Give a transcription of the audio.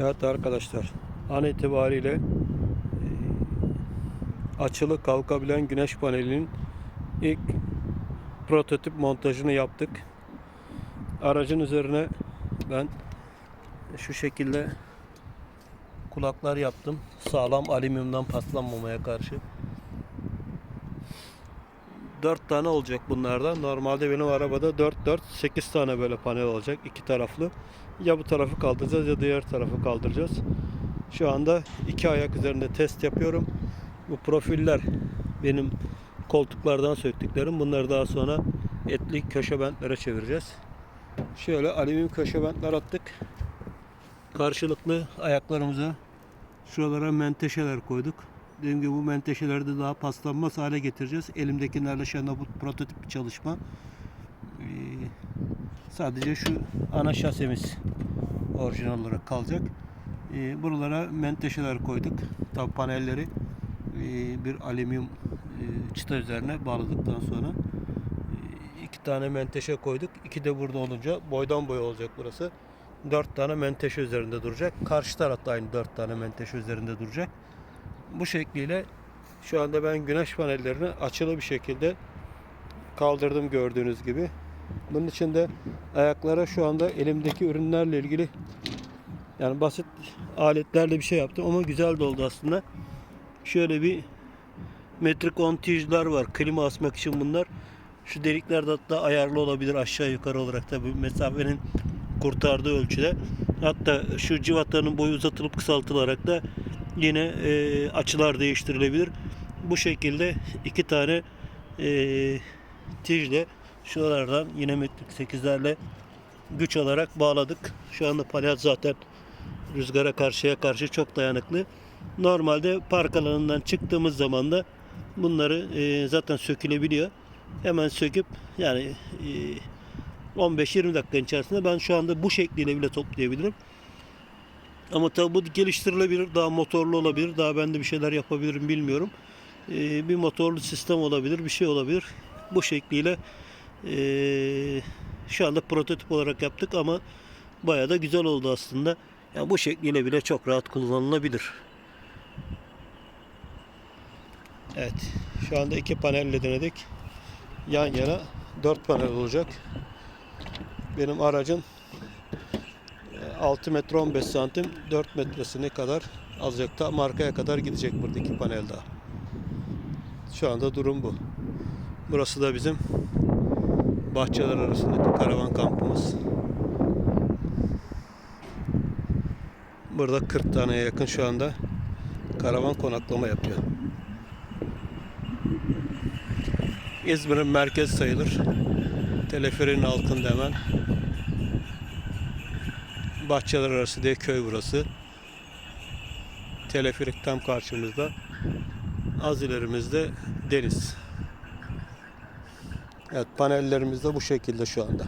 Evet arkadaşlar an itibariyle e, açılı kalkabilen güneş panelinin ilk prototip montajını yaptık. Aracın üzerine ben şu şekilde kulaklar yaptım. Sağlam alüminyumdan paslanmamaya karşı. 4 tane olacak bunlardan. Normalde benim arabada 4 4 8 tane böyle panel olacak iki taraflı. Ya bu tarafı kaldıracağız ya diğer tarafı kaldıracağız. Şu anda iki ayak üzerinde test yapıyorum. Bu profiller benim koltuklardan söktüklerim. Bunları daha sonra etli köşe bentlere çevireceğiz. Şöyle alüminyum köşe bentler attık. Karşılıklı ayaklarımıza şuralara menteşeler koyduk. Dediğim gibi bu menteşeleri de daha paslanmaz hale getireceğiz. Elimdekilerle şu anda bu prototip bir çalışma. Ee, sadece şu ana şasemiz orijinal olarak kalacak. Ee, buralara menteşeler koyduk. Tabi panelleri e, bir alüminyum e, çıta üzerine bağladıktan sonra iki tane menteşe koyduk. İki de burada olunca boydan boya olacak burası. Dört tane menteşe üzerinde duracak. Karşı tarafta aynı dört tane menteşe üzerinde duracak. Bu şekliyle şu anda ben güneş panellerini açılı bir şekilde kaldırdım gördüğünüz gibi. Bunun için de ayaklara şu anda elimdeki ürünlerle ilgili yani basit aletlerle bir şey yaptım ama güzel de oldu aslında. Şöyle bir metrik 10 tijler var. Klima asmak için bunlar. Şu delikler de hatta ayarlı olabilir aşağı yukarı olarak tabi mesafenin kurtardığı ölçüde. Hatta şu civatanın boyu uzatılıp kısaltılarak da yine e, açılar değiştirilebilir. Bu şekilde iki tane e, tijle şuralardan yine metrik 8'lerle güç alarak bağladık. Şu anda palyaç zaten rüzgara karşıya karşı çok dayanıklı. Normalde park alanından çıktığımız zaman da bunları e, zaten sökülebiliyor. Hemen söküp yani e, 15-20 dakika içerisinde ben şu anda bu şekliyle bile toplayabilirim. Ama tabi bu geliştirilebilir, daha motorlu olabilir, daha ben de bir şeyler yapabilirim bilmiyorum. E, bir motorlu sistem olabilir, bir şey olabilir. Bu şekliyle e, şu anda prototip olarak yaptık ama bayağı da güzel oldu aslında. Yani bu şekliyle bile çok rahat kullanılabilir. Evet. Şu anda iki panelle denedik. Yan yana dört panel olacak. Benim aracın 6 metre 15 santim 4 metresine kadar alacak. Tam arkaya kadar gidecek buradaki panel daha. Şu anda durum bu. Burası da bizim bahçeler arasındaki karavan kampımız. Burada 40 taneye yakın şu anda karavan konaklama yapıyor. İzmir'in merkez sayılır. Teleferin altında hemen. Bahçeler arası diye köy burası. Teleferik tam karşımızda. Az ilerimizde deniz. Evet panellerimiz de bu şekilde şu anda.